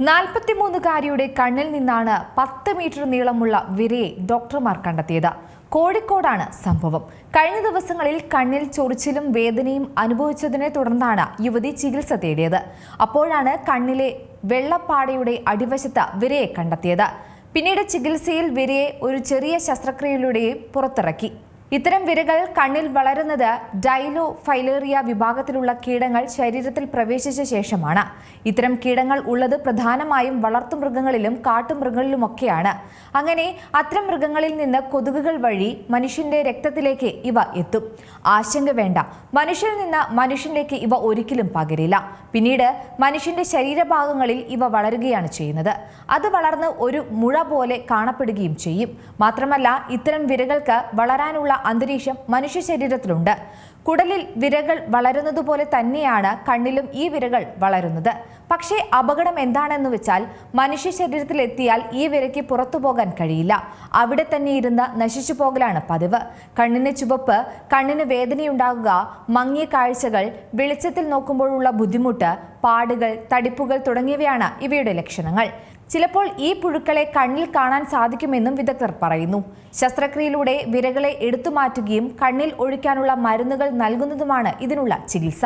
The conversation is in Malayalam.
നാൽപ്പത്തിമൂന്നുകാരിയുടെ കണ്ണിൽ നിന്നാണ് പത്ത് മീറ്റർ നീളമുള്ള വിരയെ ഡോക്ടർമാർ കണ്ടെത്തിയത്. കോഴിക്കോടാണ് സംഭവം. കഴിഞ്ഞ ദിവസങ്ങളിൽ കണ്ണിൽ ചൊറിച്ചിലും വേദനയും അനുഭവിച്ചതിനെ തുടർന്നാണ് യുവതി ചികിത്സ തേടിയത്. അപ്പോഴാണ് കണ്ണിലെ വെള്ളപ്പാടയുടെ അടിവശത്ത് വിരയെ കണ്ടെത്തിയത്. പിന്നീട് ചികിത്സയിൽ വിരയെ ഒരു ചെറിയ ശസ്ത്രക്രിയയിലൂടെയും പുറത്തിറക്കി. ഇത്തരം വിരകൾ കണ്ണിൽ വളരുന്നത് ഡൈലോ ഫൈലേറിയ വിഭാഗത്തിലുള്ള കീടങ്ങൾ ശരീരത്തിൽ പ്രവേശിച്ച ശേഷമാണ്. ഇത്തരം കീടങ്ങൾ ഉള്ളത് പ്രധാനമായും വളർത്തുമൃഗങ്ങളിലും കാട്ടുമൃഗങ്ങളിലുമൊക്കെയാണ് അങ്ങനെ അത്തരം മൃഗങ്ങളിൽ നിന്ന് കൊതുകുകൾ വഴി മനുഷ്യന്റെ രക്തത്തിലേക്ക് ഇവ എത്തും. ആശങ്ക വേണ്ട. മനുഷ്യരിൽ നിന്ന് മനുഷ്യനിലേക്ക് ഇവ ഒരിക്കലും പകരില്ല. പിന്നീട് മനുഷ്യന്റെ ശരീരഭാഗങ്ങളിൽ ഇവ വളരുകയാണ് ചെയ്യുന്നത്. അത് വളർന്ന് ഒരു മുഴ പോലെ കാണപ്പെടുകയും ചെയ്യും. മാത്രമല്ല ഇത്തരം വിരകൾക്ക് വളരാനുള്ള അന്തരീക്ഷം മനുഷ്യ ശരീരത്തിലുണ്ട്. കുടലിൽ വിരകൾ വളരുന്നതുപോലെ തന്നെയാണ് കണ്ണിലും ഈ വിരകൾ വളരുന്നത്. പക്ഷേ അപകടം എന്താണെന്ന് വെച്ചാൽ മനുഷ്യ ശരീരത്തിൽ എത്തിയാൽ ഈ വിരയ്ക്ക് പുറത്തു പോകാൻ കഴിയില്ല. അവിടെ തന്നെ ഇരുന്ന് നശിച്ചു പോകലാണ് പതിവ്. കണ്ണിന് ചുവപ്പ് കണ്ണിന് വേദനയുണ്ടാകുക മങ്ങിയ കാഴ്ചകൾ വെളിച്ചത്തിൽ നോക്കുമ്പോഴുള്ള ബുദ്ധിമുട്ട് പാടുകൾ തടിപ്പുകൾ തുടങ്ങിയവയാണ് ഇവയുടെ ലക്ഷണങ്ങൾ. ചിലപ്പോൾ ഈ പുഴുക്കളെ കണ്ണിൽ കാണാൻ സാധിക്കുമെന്നും വിദഗ്ധർ പറയുന്നു. ശസ്ത്രക്രിയയിലൂടെ വിരകളെ എടുത്തു മാറ്റുകയും കണ്ണിൽ ഒഴിക്കാനുള്ള മരുന്നുകൾ നൽകുന്നതുമാണ് ഇതിനുള്ള ചികിത്സ